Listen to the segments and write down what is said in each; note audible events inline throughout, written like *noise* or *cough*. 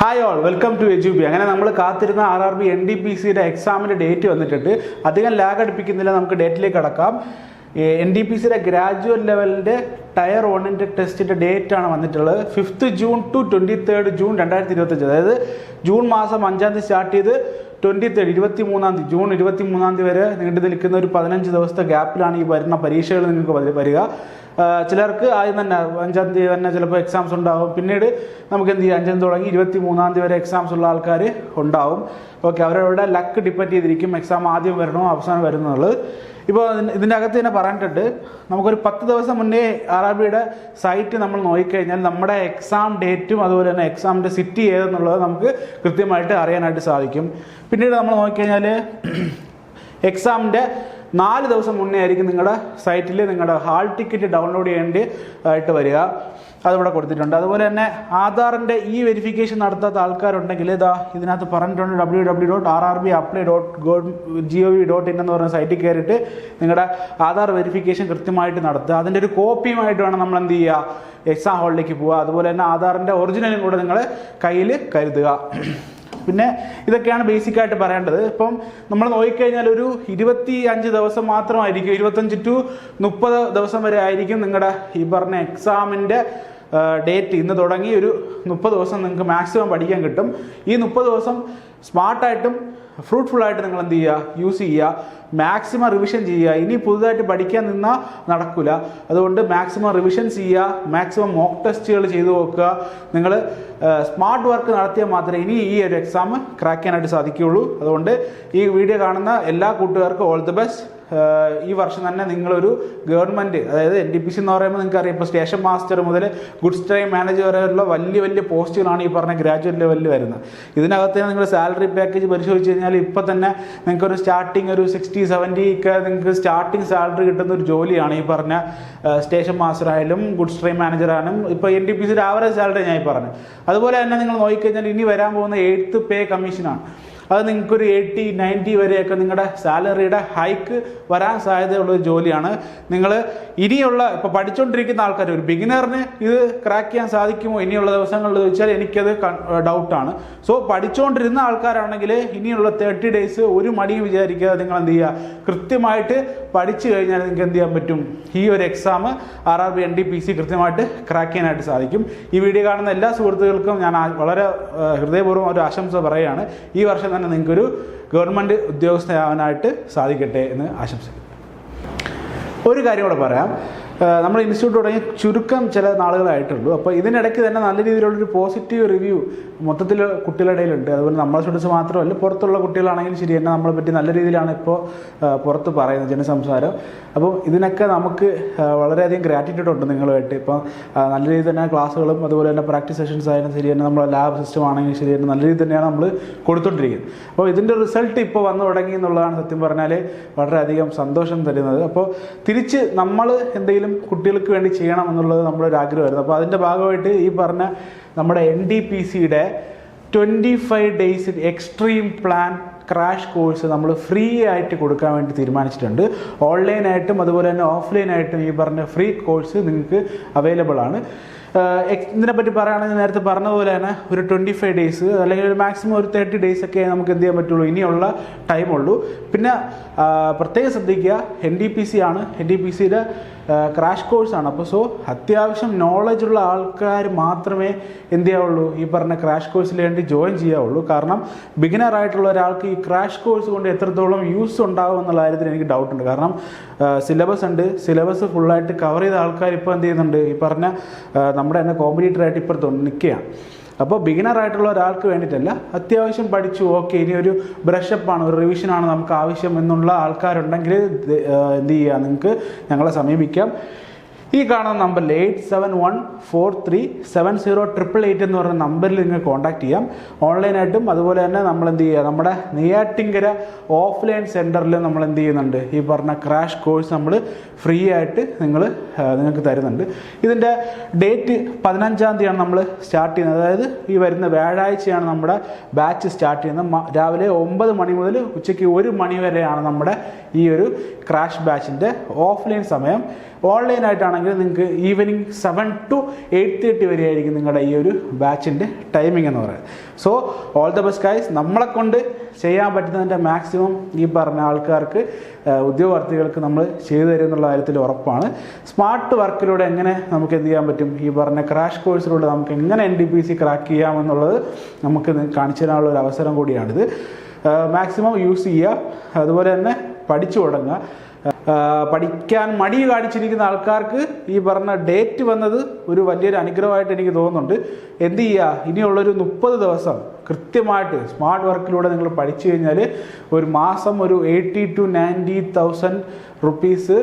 Hi all welcome to edu B അങ്ങനെ നമ്മൾ കാത്തിരുന്ന R R B N D P സിയുടെ എക്സാമിന്റെ ഡേറ്റ് വന്നിട്ടുണ്ട്. അധികം ലാഗ് അടുപ്പിക്കുന്നില്ല നമുക്ക് ഡേറ്റിലേക്ക് കടക്കാം. എൻ ഡി പി സിയുടെ ഗ്രാജുവേറ്റ് ലെവലിന്റെ ടയർ വണ്ണിന്റെ ടെസ്റ്റിന്റെ ഡേറ്റ് ആണ് വന്നിട്ടുള്ളത്. Fifth June to twenty third June രണ്ടായിരത്തി ഇരുപത്തഞ്ച് അതായത് ജൂൺ മാസം അഞ്ചാം തീയതി സ്റ്റാർട്ട് ചെയ്ത് ട്വന്റി തേർഡ് ഇരുപത്തി മൂന്നാം തീയതി ജൂൺ ഇരുപത്തി മൂന്നാം തീയതി വരെ നീണ്ടു നിൽക്കുന്ന ഒരു പതിനഞ്ച് ദിവസത്തെ ഗ്യാപ്പിലാണ് ഈ വരുന്ന പരീക്ഷകൾ നിങ്ങൾക്ക് വരിക. ചിലർക്ക് ആദ്യം തന്നെ അഞ്ചാം തീയതി തന്നെ ചിലപ്പോൾ എക്സാംസ് ഉണ്ടാവും. പിന്നീട് നമുക്ക് എന്ത് ചെയ്യാം? അഞ്ചാം തുടങ്ങി ഇരുപത്തി മൂന്നാം തീയതി വരെ എക്സാംസ് ഉള്ള ആൾക്കാർ ഉണ്ടാവും. ഓക്കെ അവരവരുടെ ലക്ക് ഡിപ്പെൻഡ് ചെയ്തിരിക്കും. എക്സാം ആദ്യം വരണോ അവസാനം വരുന്നുള്ളത്. ഇപ്പോൾ ഇതിന്റെ അകത്ത് തന്നെ പറഞ്ഞിട്ടുണ്ട്. നമുക്കൊരു പത്ത് ദിവസം മുന്നേ ആർ സൈറ്റ് നമ്മൾ നോക്കിക്കഴിഞ്ഞാൽ നമ്മുടെ എക്സാം ഡേറ്റും അതുപോലെ തന്നെ എക്സാമിന്റെ സിറ്റി ഏതെന്നുള്ളത് നമുക്ക് കൃത്യമായിട്ട് അറിയാനായിട്ട് സാധിക്കും. പിന്നീട് നമ്മൾ നോക്കിക്കഴിഞ്ഞാൽ എക്സാമിന്റെ *clears throat* നാല് ദിവസം മുന്നേ ആയിരിക്കും നിങ്ങളുടെ സൈറ്റിൽ നിങ്ങളുടെ ഹാൾ ടിക്കറ്റ് ഡൗൺലോഡ് ചെയ്യേണ്ടി ആയിട്ട് വരിക. അതിവിടെ കൊടുത്തിട്ടുണ്ട്. അതുപോലെ തന്നെ ആധാറിന്റെ ഈ വെരിഫിക്കേഷൻ നടത്താത്ത ആൾക്കാരുണ്ടെങ്കിൽ ഇതാ ഇതിനകത്ത് പറഞ്ഞിട്ടുണ്ട് W W dot R R B apply dot go G O V dot in എന്ന് പറയുന്ന സൈറ്റിൽ കയറിയിട്ട് നിങ്ങളുടെ ആധാർ വെരിഫിക്കേഷൻ കൃത്യമായിട്ട് നടത്തുക. അതിന്റെ ഒരു കോപ്പിയുമായിട്ട് വേണം നമ്മൾ എന്ത് ചെയ്യുക? എക്സാം ഹാളിലേക്ക് പോവുക. അതുപോലെ തന്നെ ആധാറിന്റെ ഒറിജിനലും കൂടെ നിങ്ങൾ കയ്യിൽ കരുതുക. പിന്നെ ഇതൊക്കെയാണ് ബേസിക് ആയിട്ട് പറയേണ്ടത്. ഇപ്പം നമ്മൾ നോക്കിക്കഴിഞ്ഞാൽ ഒരു ഇരുപത്തി അഞ്ച് ദിവസം മാത്രമായിരിക്കും ഇരുപത്തഞ്ച് ടു മുപ്പത് ദിവസം വരെ ആയിരിക്കും നിങ്ങളുടെ ഈ പറഞ്ഞ എക്സാമിന്റെ ഡേറ്റ് ഇന്ന് തുടങ്ങി ഒരു മുപ്പത് ദിവസം നിങ്ങൾക്ക് മാക്സിമം പഠിക്കാൻ കിട്ടും. ഈ മുപ്പത് ദിവസം സ്മാർട്ടായിട്ടും ഫ്രൂട്ട്ഫുൾ ആയിട്ട് നിങ്ങൾ എന്ത് ചെയ്യുക? യൂസ് ചെയ്യുക. മാക്സിമം റിവിഷൻ ചെയ്യുക. ഇനി പുതുതായിട്ട് പഠിക്കാൻ നിന്നാൽ നടക്കില്ല അതുകൊണ്ട് മാക്സിമം റിവിഷൻ ചെയ്യുക. മാക്സിമം മോക്ക് ടെസ്റ്റുകൾ ചെയ്തു നോക്കുക. നിങ്ങൾ സ്മാർട്ട് വർക്ക് നടത്തിയാൽ മാത്രമേ ഇനി ഈ ഒരു എക്സാം ക്രാക്ക് ചെയ്യാനായിട്ട് സാധിക്കുകയുള്ളൂ. അതുകൊണ്ട് ഈ വീഡിയോ കാണുന്ന എല്ലാ കൂട്ടുകാർക്കും ഓൾ ദി ബെസ്റ്റ് ഈ വർഷം തന്നെ നിങ്ങളൊരു ഗവൺമെന്റ് അതായത് എൻ ഡി പി സി എന്ന് പറയുമ്പോൾ നിങ്ങൾക്ക് അറിയാം ഇപ്പോൾ സ്റ്റേഷൻ മാസ്റ്റർ മുതൽ ഗുഡ്സ് ട്രെയിൻ മാനേജർ വരെയുള്ള വലിയ വലിയ പോസ്റ്റുകളാണ് ഈ പറഞ്ഞ ഗ്രാജുവേറ്റ് ലെവലിൽ വരുന്നത്. ഇതിനകത്ത് നിങ്ങൾ സാലറി പാക്കേജ് പരിശോധിച്ച് കഴിഞ്ഞാൽ ഇപ്പോൾ തന്നെ നിങ്ങൾക്കൊരു സ്റ്റാർട്ടിങ് ഒരു സിക്സ്റ്റി സെവന്റി ഒക്കെ നിങ്ങൾക്ക് സ്റ്റാർട്ടിങ് സാലറി കിട്ടുന്ന ഒരു ജോലിയാണ് ഈ പറഞ്ഞ സ്റ്റേഷൻ മാസ്റ്റർ ആയാലും ഗുഡ്സ് ട്രെയിൻ മാനേജർ ആയാലും ഇപ്പോൾ എൻ ഡി പി സിയുടെ ആവറേജ് സാലറി ഞാൻ പറഞ്ഞു അതുപോലെ തന്നെ നിങ്ങൾ നോക്കിക്കഴിഞ്ഞാൽ ഇനി വരാൻ പോകുന്ന എയ്ത്ത് പേ കമ്മീഷനാണ് അത് നിങ്ങൾക്കൊരു എയ്റ്റി നയന്റി വരെയൊക്കെ നിങ്ങളുടെ സാലറിയുടെ ഹൈക്ക് വരാൻ സാധ്യതയുള്ള ഒരു ജോലിയാണ്. നിങ്ങൾ ഇനിയുള്ള ഇപ്പോൾ പഠിച്ചുകൊണ്ടിരിക്കുന്ന ആൾക്കാർ ഒരു ബിഗിനറിന് ഇത് ക്രാക്ക് ചെയ്യാൻ സാധിക്കുമോ ഇനിയുള്ള ദിവസങ്ങളിൽ ചോദിച്ചാൽ എനിക്കത് ഡൗട്ടാണ് സോ പഠിച്ചുകൊണ്ടിരുന്ന ആൾക്കാരാണെങ്കിൽ ഇനിയുള്ള തേർട്ടി ഡേയ്സ് ഒരു മടിയും വിചാരിക്കാതെ നിങ്ങൾ എന്ത് ചെയ്യുക? കൃത്യമായിട്ട് പഠിച്ചു കഴിഞ്ഞാൽ നിങ്ങൾക്ക് എന്ത് ചെയ്യാൻ പറ്റും? ഈ ഒരു exam R R B N D P C കൃത്യമായിട്ട് ക്രാക്ക് ചെയ്യാനായിട്ട് സാധിക്കും. ഈ വീഡിയോ കാണുന്ന എല്ലാ സുഹൃത്തുക്കൾക്കും ഞാൻ വളരെ ഹൃദയപൂർവം ഒരു ആശംസ പറയുകയാണ്. ഈ വർഷം തന്നെ നിങ്ങൾക്കൊരു ഗവൺമെന്റ് ഉദ്യോഗസ്ഥനാവാനായിട്ട് സാധിക്കട്ടെ എന്ന് ആശംസിക്കുന്നു. ഒരു കാര്യം കൂടെ പറയാം. നമ്മുടെ ഇൻസ്റ്റിറ്റ്യൂട്ട് തുടങ്ങി ചുരുക്കം ചില നാളുകളായിട്ടുള്ളൂ. അപ്പോൾ ഇതിനിടയ്ക്ക് തന്നെ നല്ല രീതിയിലുള്ളൊരു പോസിറ്റീവ് റിവ്യൂ മൊത്തത്തിൽ കുട്ടികളുടെ ഇടയിലുണ്ട് അതുപോലെ നമ്മളെ സ്റ്റുഡൻസ് മാത്രമല്ല പുറത്തുള്ള കുട്ടികളാണെങ്കിലും ശരി തന്നെ നമ്മളെ പറ്റി നല്ല രീതിയിലാണ് ഇപ്പോൾ പുറത്ത് പറയുന്നത് ജനസംസാരം. അപ്പോൾ ഇതിനൊക്കെ നമുക്ക് വളരെയധികം ഗ്രാറ്റിറ്റ്യൂഡ് ഉണ്ട് നിങ്ങളുമായിട്ട്. ഇപ്പോൾ നല്ല രീതിയിൽ തന്നെ ക്ലാസ്സുകളും അതുപോലെ തന്നെ പ്രാക്ടീസ് സെഷൻസ് ആയാലും ശരി തന്നെ നമ്മുടെ ലാബ് സിസ്റ്റം ആണെങ്കിലും ശരി തന്നെ നല്ല രീതിയിൽ തന്നെയാണ് നമ്മൾ കൊടുത്തുകൊണ്ടിരിക്കുന്നത് അപ്പോൾ ഇതിന്റെ റിസൾട്ട് ഇപ്പോൾ വന്നു തുടങ്ങി എന്നുള്ളതാണ് സത്യം പറഞ്ഞാൽ വളരെയധികം സന്തോഷം തരുന്നത്. അപ്പോൾ തിരിച്ച് നമ്മൾ എന്തെങ്കിലും കുട്ടികൾക്ക് വേണ്ടി ചെയ്യണം എന്നുള്ളത് നമ്മുടെ ഒരു ആഗ്രഹമായിരുന്നു. അപ്പോൾ അതിന്റെ ഭാഗമായിട്ട് ഈ പറഞ്ഞ നമ്മുടെ എൻ ഡി പി സിയുടെ twenty five days extreme plan crash course നമ്മൾ ഫ്രീ ആയിട്ട് കൊടുക്കാൻ വേണ്ടി തീരുമാനിച്ചിട്ടുണ്ട്. ഓൺലൈനായിട്ടും അതുപോലെ തന്നെ ഓഫ്ലൈനായിട്ടും ഈ പറഞ്ഞ ഫ്രീ കോഴ്സ് നിങ്ങൾക്ക് അവൈലബിൾ ആണ്. ഇതിനെപ്പറ്റി പറയുകയാണെങ്കിൽ നേരത്തെ പറഞ്ഞതുപോലെ തന്നെ ഒരു ട്വന്റി ഫൈവ് ഡേയ്സ് അല്ലെങ്കിൽ ഒരു മാക്സിമം ഒരു തേർട്ടി ഡേയ്സ് ഒക്കെ നമുക്ക് എന്ത് ചെയ്യാൻ പറ്റുള്ളൂ? ഇനിയുള്ള ടൈമുള്ളൂ പിന്നെ പ്രത്യേകം ശ്രദ്ധിക്കുക എൻ ഡി പി സി ആണ്. എൻ ഡി പി സിയുടെ ക്രാഷ് കോഴ്സാണ് അപ്പോൾ സോ അത്യാവശ്യം നോളജുള്ള ആൾക്കാർ മാത്രമേ എന്ത് ചെയ്യാവുള്ളൂ? ഈ പറഞ്ഞ ക്രാഷ് കോഴ്സിൽ വേണ്ടി ജോയിൻ ചെയ്യാവുള്ളൂ. കാരണം ബിഗിനർ ആയിട്ടുള്ള ഒരാൾക്ക് ഈ ക്രാഷ് കോഴ്സ് കൊണ്ട് എത്രത്തോളം യൂസ് ഉണ്ടാകും എന്നുള്ള കാര്യത്തിൽ എനിക്ക് ഡൗട്ട് ഉണ്ട്. കാരണം സിലബസ് ഉണ്ട്. സിലബസ് ഫുള്ളായിട്ട് കവർ ചെയ്ത ആൾക്കാർ ഇപ്പോൾ എന്ത് ചെയ്യുന്നുണ്ട്? ഈ പറഞ്ഞ നമ്മുടെ തന്നെ കോമ്പറ്റീറ്റർ ആയിട്ട് ഇപ്പോഴത്തെ നിൽക്കുകയാണ്. അപ്പോൾ ബിഗിനർ ആയിട്ടുള്ള ഒരാൾക്ക് വേണ്ടിയിട്ടല്ല അത്യാവശ്യം പഠിച്ചു ഓക്കെ ഇനി ഒരു ബ്രഷപ്പാണ് ഒരു റിവിഷനാണ് നമുക്ക് ആവശ്യം എന്നുള്ള ആൾക്കാരുണ്ടെങ്കിൽ എന്ത് ചെയ്യുക നിങ്ങൾക്ക് ഞങ്ങളെ സമീപിക്കാം. ഈ കാണുന്ന നമ്പറിൽ eight seven one four three seven zero triple eight എന്ന് പറയുന്ന നമ്പറിൽ നിങ്ങൾ കോൺടാക്ട് ചെയ്യാം. ഓൺലൈനായിട്ടും അതുപോലെ തന്നെ നമ്മൾ എന്ത് ചെയ്യുക? നമ്മുടെ നെയ്യാറ്റിങ്കര ഓഫ്ലൈൻ സെന്ററിൽ നമ്മൾ എന്ത് ചെയ്യുന്നുണ്ട്? ഈ പറഞ്ഞ ക്രാഷ് കോഴ്സ് നമ്മൾ ഫ്രീ ആയിട്ട് നിങ്ങൾ നിങ്ങൾക്ക് തരുന്നുണ്ട്. ഇതിന്റെ ഡേറ്റ് പതിനഞ്ചാം തീയതിയാണ് നമ്മൾ സ്റ്റാർട്ട് ചെയ്യുന്നത്. അതായത് ഈ വരുന്ന വ്യാഴാഴ്ചയാണ് നമ്മുടെ ബാച്ച് സ്റ്റാർട്ട് ചെയ്യുന്നത്. രാവിലെ ഒമ്പത് മണി മുതൽ ഉച്ചയ്ക്ക് ഒരു മണി വരെയാണ് നമ്മുടെ ഈ ഒരു ക്രാഷ് ബാച്ചിന്റെ ഓഫ്ലൈൻ സമയം. ഓൺലൈനായിട്ടാണെങ്കിൽ നിങ്ങൾക്ക് evening seven to eight thirty വരെ ആയിരിക്കും നിങ്ങളുടെ ഈ ഒരു ബാച്ചിന്റെ ടൈമിംഗ് എന്ന് പറയുന്നത്. So all the best guys നമ്മളെ കൊണ്ട് ചെയ്യാൻ പറ്റുന്നതിന്റെ മാക്സിമം ഈ പറഞ്ഞ ആൾക്കാർക്ക് ഉദ്യോഗാർത്ഥികൾക്ക് നമ്മൾ ചെയ്തു തരും എന്നുള്ള കാര്യത്തിൽ ഉറപ്പാണ്. സ്മാർട്ട് വർക്കിലൂടെ എങ്ങനെ നമുക്ക് എന്ത് ചെയ്യാൻ പറ്റും? ഈ പറഞ്ഞ ക്രാഷ് കോഴ്സിലൂടെ നമുക്ക് എങ്ങനെ N D P C crack ചെയ്യാമെന്നുള്ളത് നമുക്ക് കാണിച്ചു തരാനുള്ള ഒരു അവസരം കൂടിയാണിത്. മാക്സിമം യൂസ് ചെയ്യുക. അതുപോലെ തന്നെ പഠിച്ചു തുടങ്ങുക. പഠിക്കാൻ മടി കാണിച്ചിരിക്കുന്ന ആൾക്കാർക്ക് ഈ പറഞ്ഞ ഡേറ്റ് വന്നത് ഒരു വലിയൊരു അനുഗ്രഹമായിട്ട് എനിക്ക് തോന്നുന്നുണ്ട്. എന്ത് ചെയ്യുക ഇനിയുള്ളൊരു മുപ്പത് ദിവസം കൃത്യമായിട്ട് സ്മാർട്ട് വർക്കിലൂടെ നിങ്ങൾ പഠിച്ചു കഴിഞ്ഞാൽ ഒരു മാസം ഒരു eighty two ninety thousand rupees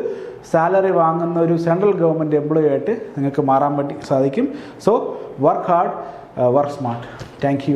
salary വാങ്ങുന്ന ഒരു സെൻട്രൽ ഗവൺമെന്റ് എംപ്ലോയി ആയിട്ട് നിങ്ങൾക്ക് മാറാൻ പറ്റി സാധിക്കും. So work hard work smart. Thank